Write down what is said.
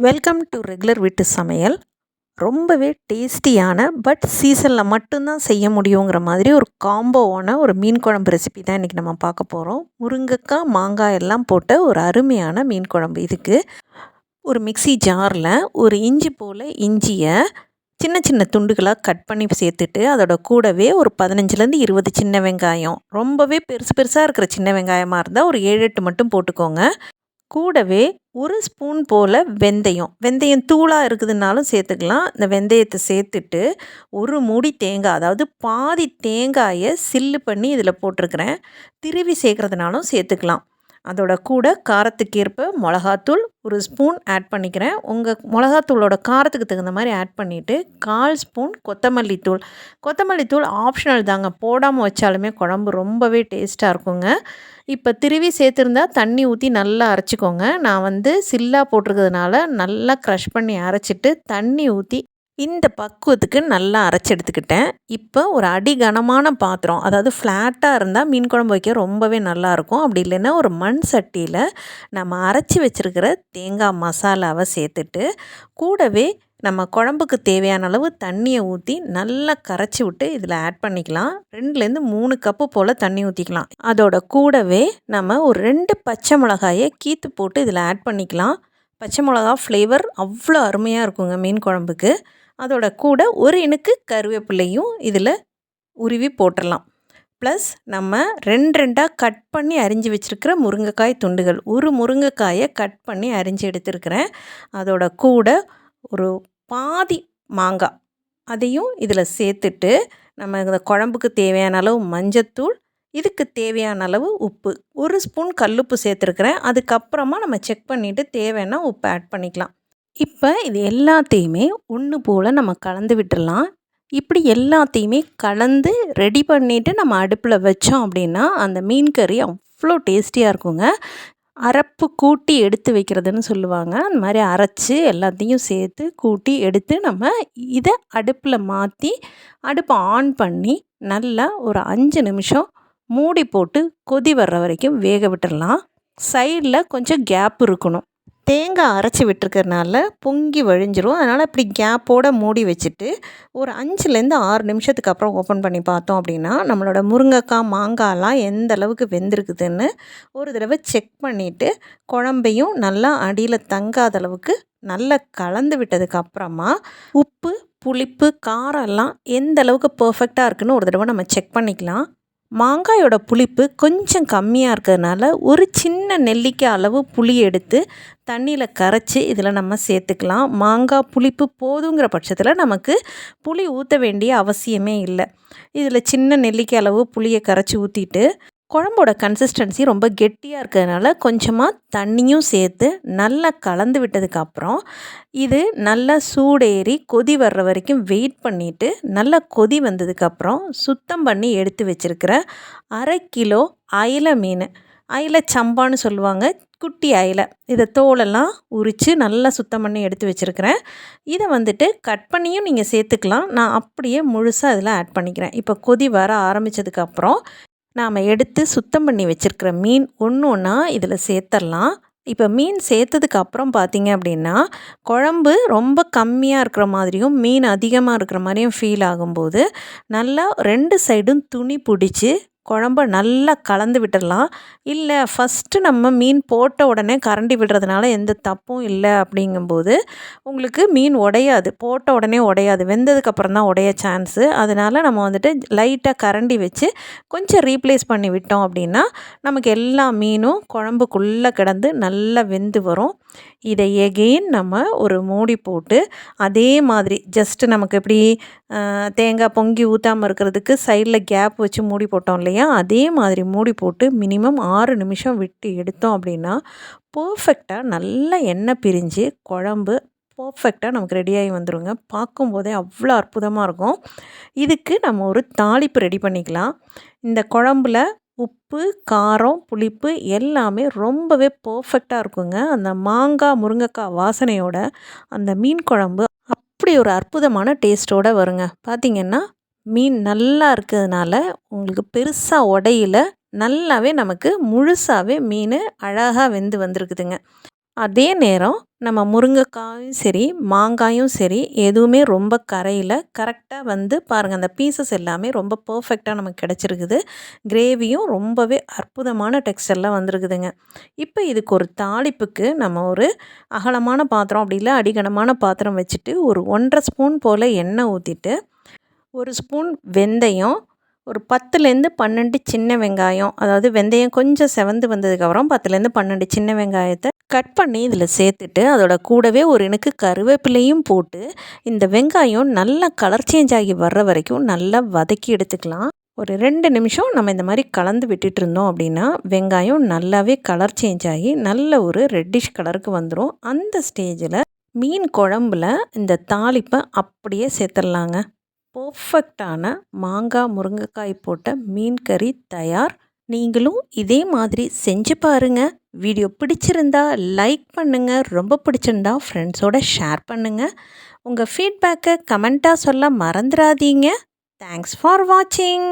Welcome to regular வீட்டு சமையல். ரொம்பவே டேஸ்டியான பட் சீசனில் மட்டும்தான் செய்ய முடியுங்கிற மாதிரி ஒரு காம்போவான ஒரு மீன் குழம்பு ரெசிபி தான் இன்றைக்கி நம்ம பார்க்க போகிறோம் முருங்கைக்காய் மாங்காய் எல்லாம் போட்ட ஒரு அருமையான மீன் குழம்பு இதுக்கு. ஒரு மிக்சி ஜாரில் ஒரு இஞ்சி போல் இஞ்சியை சின்ன சின்ன துண்டுகளாக கட் பண்ணி சேர்த்துட்டு அதோட கூடவே ஒரு பதினஞ்சுலேருந்து இருபது சின்ன வெங்காயம். ரொம்பவே பெருசு பெருசாக இருக்கிற சின்ன வெங்காயமாக இருந்தால் ஒரு ஏழு எட்டு மட்டும் போட்டுக்கோங்க. கூடவே ஒரு ஸ்பூன் போல் வெந்தயம். வெந்தயம் தூளாக இருக்குதுனாலும் சேர்த்துக்கலாம். இந்த வெந்தயத்தை சேர்த்துட்டு ஒரு மூடி தேங்காய் அதாவது பாதி தேங்காயை சில்லு பண்ணி இதில் போட்டிருக்கிறேன். திருவி சேர்க்குறதுனாலும் சேர்த்துக்கலாம். அதோட கூட காரத்துக்கேற்ப மிளகாத்தூள் ஒரு ஸ்பூன் ஆட் பண்ணிக்கிறேன். உங்கள் மிளகாத்தூளோட காரத்துக்கு தகுந்த மாதிரி ஆட் பண்ணிவிட்டு கால் ஸ்பூன் கொத்தமல்லி தூள். கொத்தமல்லி தூள் ஆப்ஷனல் தாங்க. போடாமல் வச்சாலுமே குழம்பு ரொம்பவே டேஸ்ட்டாக இருக்குங்க. இப்போ திருவி சேர்த்துருந்தா தண்ணி ஊற்றி நல்லா அரைச்சிக்கோங்க. நான் வந்து சில்லா போட்டிருக்கிறதுனால நல்லா க்ரஷ் பண்ணி அரைச்சிட்டு தண்ணி ஊற்றி இந்த பக்குவத்துக்கு நல்லா அரைச்சி எடுத்துக்கிட்டேன். இப்போ ஒரு அடி கனமான பாத்திரம் அதாவது ஃப்ளாட்டாக இருந்தால் மீன் குழம்பு வைக்க ரொம்பவே நல்லாயிருக்கும் அப்படி இல்லைன்னா ஒரு மண் சட்டியில் நம்ம அரைச்சி வச்சுருக்கிற தேங்காய் மசாலாவை சேர்த்துட்டு கூடவே நம்ம குழம்புக்கு தேவையான அளவு தண்ணியை ஊற்றி நல்லா கரைச்சி விட்டு இதில் ஆட் பண்ணிக்கலாம். ரெண்டுலேருந்து மூணு கப்பு போல் தண்ணி ஊற்றிக்கலாம் அதோட கூடவே நம்ம ஒரு ரெண்டு பச்சை மிளகாயை கீத்து போட்டு இதில் ஆட் பண்ணிக்கலாம். பச்சை மிளகா ஃப்ளேவர் அவ்வளோ அருமையாக இருக்குங்க மீன் குழம்புக்கு. அதோட கூட ஒரு இனுக்கு கருவேப்பிலையும் இதில் உருவி போட்டுடலாம் ப்ளஸ் நம்ம ரெண்டு ரெண்டாக கட் பண்ணி அரிஞ்சு வச்சுருக்கிற முருங்கைக்காய் துண்டுகள். ஒரு முருங்கைக்காயை கட் பண்ணி அரிஞ்சு எடுத்துருக்கிறேன். அதோட கூட ஒரு பாதி மாங்காய் அதையும் இதில் சேர்த்துட்டு நம்ம இந்த குழம்புக்கு தேவையான அளவு மஞ்சத்தூள் இதுக்கு தேவையான அளவு உப்பு. ஒரு ஸ்பூன் கல்லுப்பு சேர்த்துருக்குறேன். அதுக்கப்புறமா நம்ம செக் பண்ணிவிட்டு தேவைன்னா உப்பு ஆட் பண்ணிக்கலாம். இப்போ இது எல்லாத்தையுமே ஒன்று போல் நம்ம கலந்து விட்டுடலாம் இப்படி எல்லாத்தையுமே கலந்து ரெடி பண்ணிவிட்டு நம்ம அடுப்பில் வச்சோம் அப்படின்னா அந்த மீன் கறி அவ்வளோ டேஸ்டியாக இருக்குங்க. அரைப்பு கூட்டி எடுத்து வைக்கிறதுன்னு சொல்லுவாங்க. அந்த மாதிரி அரைச்சி எல்லாத்தையும் சேர்த்து கூட்டி எடுத்து நம்ம இதை அடுப்பில் மாற்றி அடுப்பை ஆன் பண்ணி நல்லா ஒரு அஞ்சு நிமிஷம் மூடி போட்டு கொதி வர்ற வரைக்கும் வேக விட்டுடலாம் சைடில் கொஞ்சம் கேப் இருக்கணும். தேங்காய் அரைச்சி விட்டுருக்கறனால பொங்கி வழிஞ்சிரும். அதனால் இப்படி கேப்போடு மூடி வச்சுட்டு ஒரு அஞ்சுலேருந்து ஆறு நிமிஷத்துக்கு அப்புறம் ஓப்பன் பண்ணி பார்த்தோம் அப்படின்னா நம்மளோட முருங்கைக்காய் மாங்காய்லாம் எந்த அளவுக்கு வெந்திருக்குதுன்னு ஒரு தடவை செக் பண்ணிவிட்டு குழம்பையும் நல்லா அடியில் தங்காத அளவுக்கு நல்லா கலந்து விட்டதுக்கு அப்புறமா உப்பு புளிப்பு காரம் எல்லாம் எந்த அளவுக்கு பர்ஃபெக்டாக இருக்குதுன்னு ஒரு தடவை நம்ம செக் பண்ணிக்கலாம். மாங்காயோட புளிப்பு கொஞ்சம் கம்மியாக இருக்கிறதுனால ஒரு சின்ன நெல்லிக்காய் அளவு புளி எடுத்து தண்ணியில் கரைச்சி இதில் நம்ம சேர்த்துக்கலாம். மாங்காய் புளிப்பு போதுங்கிற பட்சத்தில் நமக்கு புளி ஊற்ற வேண்டிய அவசியமே இல்லை. இதில் சின்ன நெல்லிக்காய் அளவு புளியை கரைச்சி ஊற்றிட்டு குழம்போட கன்சிஸ்டன்சி ரொம்ப கெட்டியாக இருக்கிறதுனால கொஞ்சமாக தண்ணியும் சேர்த்து நல்லா கலந்து விட்டதுக்கப்புறம் இது நல்லா சூடேறி கொதி வர்ற வரைக்கும் வெயிட் பண்ணிவிட்டு நல்லா கொதி வந்ததுக்கப்புறம் சுத்தம் பண்ணி எடுத்து வச்சுருக்கிற அரை கிலோ அயில மீன். அயில சம்பான்னு சொல்லுவாங்க. குட்டி அயில. இதை தோலெல்லாம் உரித்து நல்லா சுத்தம் பண்ணி எடுத்து வச்சுருக்கிறேன். இதை வந்துட்டு கட் பண்ணியும் நீங்கள் சேர்த்துக்கலாம். நான் அப்படியே முழுசாக இதில் ஆட் பண்ணிக்கிறேன். இப்போ கொதி வர ஆரம்பித்ததுக்கப்புறம் நாம் எடுத்து சுத்தம் பண்ணி வச்சுருக்கிற மீன் ஒன்று ஒன்றா இதில் சேர்த்துடலாம் இப்போ மீன் சேர்த்ததுக்கு அப்புறம் பார்த்திங்க அப்படின்னா குழம்பு ரொம்ப கம்மியாக இருக்கிற மாதிரியும் மீன் அதிகமாக இருக்கிற மாதிரியும் ஃபீல் ஆகும்போது நல்லா ரெண்டு சைடும் துணி பிடிச்சி குழம்ப நல்லா கலந்து விட்டுடலாம். இல்லை ஃபஸ்ட்டு நம்ம மீன் போட்ட உடனே கரண்டி விடுறதுனால எந்த தப்பும் இல்லை அப்படிங்கும்போது உங்களுக்கு மீன் உடையாது. போட்ட உடனே உடையாது. வெந்ததுக்கப்புறம் தான் உடைய சான்ஸு அதனால் நம்ம வந்துட்டு லைட்டாக கரண்டி வச்சு கொஞ்சம் ரீப்ளேஸ் பண்ணி விட்டோம் அப்படின்னா நமக்கு எல்லா மீனும் குழம்புக்குள்ளே கிடந்து நல்லா வெந்து வரும். இதை எகெயின் நம்ம ஒரு மூடி போட்டு அதே மாதிரி ஜஸ்ட்டு நமக்கு எப்படி தேங்காய் பொங்கி ஊற்றாமல் இருக்கிறதுக்கு சைடில் கேப் வச்சு மூடி போட்டோம் இல்லையா? அதே மாதிரி மூடி போட்டு மினிமம் ஆறு நிமிஷம் விட்டு எடுத்தோம் அப்படின்னா பர்ஃபெக்டாக நல்லா எண்ணெய் பிரிஞ்சு குழம்பு பர்ஃபெக்டாக நமக்கு ரெடியாகி வந்துடுங்க பார்க்கும்போதே அவ்வளோ அற்புதமாக இருக்கும். இதுக்கு நம்ம ஒரு தாளிப்பு ரெடி பண்ணிக்கலாம். இந்த குழம்புல உப்பு காரம் புளிப்பு எல்லாமே ரொம்பவே பர்ஃபெக்டாக இருக்குங்க. அந்த மாங்காய் முருங்கைக்காய் வாசனையோட அந்த மீன் குழம்பு அப்படி ஒரு அற்புதமான டேஸ்ட்டோடு வருங்க. பார்த்திங்கன்னா மீன் நல்லா இருக்கிறதுனால உங்களுக்கு பெருசாக உடையில நல்லாவே நமக்கு முழுசாகவே மீன் அழகாக வெந்து வந்திருக்குதுங்க. அதே நேரம் நம்ம முருங்கைக்காயும் சரி மாங்காயும் சரி எதுவுமே ரொம்ப கரையில் கரெக்டாக வந்து பாருங்கள் அந்த பீசஸ் எல்லாமே ரொம்ப பர்ஃபெக்டாக நமக்கு கிடச்சிருக்குது. கிரேவியும் ரொம்பவே அற்புதமான டெக்ஸ்டர்லாம் வந்திருக்குதுங்க. இப்போ இதுக்கு ஒரு தாளிப்புக்கு நம்ம ஒரு அகலமான பாத்திரம் அப்படி இல்லை அடிகனமான பாத்திரம் வச்சுட்டு ஒரு ஒன்றரை ஸ்பூன் போல் எண்ணெய் ஊற்றிட்டு ஒரு ஸ்பூன் வெந்தயம் ஒரு பத்துலேருந்து பன்னெண்டு சின்ன வெங்காயம் அதாவது வெந்தயம் கொஞ்சம் செவந்து வந்ததுக்கப்புறம் பத்துலேருந்து பன்னெண்டு சின்ன வெங்காயத்தை கட் பண்ணி இதில் சேர்த்துட்டு அதோட கூடவே ஒரு எனக்கு கருவேப்பிலையும் போட்டு இந்த வெங்காயம் நல்லா கலர் சேஞ்ச் ஆகி வர்ற வரைக்கும் நல்லா வதக்கி எடுத்துக்கலாம். ஒரு ரெண்டு நிமிஷம் நம்ம இந்த மாதிரி கலந்து விட்டுட்டு இருந்தோம் அப்படின்னா வெங்காயம் நல்லாவே கலர் சேஞ்ச் ஆகி நல்ல ஒரு ரெட்டிஷ் கலருக்கு வந்துடும் அந்த ஸ்டேஜில் மீன் குழம்புல இந்த தாளிப்பை அப்படியே சேர்த்துடலாங்க. பர்ஃபெக்டான மாங்காய் முருங்கைக்காய் போட்ட மீன் கறி தயார். நீங்களும் இதே மாதிரி செஞ்சு பாருங்கள் வீடியோ பிடிச்சிருந்தா லைக் பண்ணுங்கள் ரொம்ப பிடிச்சிருந்தா ஃப்ரெண்ட்ஸோட ஷேர் பண்ணுங்கள் உங்கள் ஃபீட்பேக்கை கமெண்ட்டாக சொல்ல மறந்துடாதீங்க தேங்க்ஸ் ஃபார் வாட்சிங்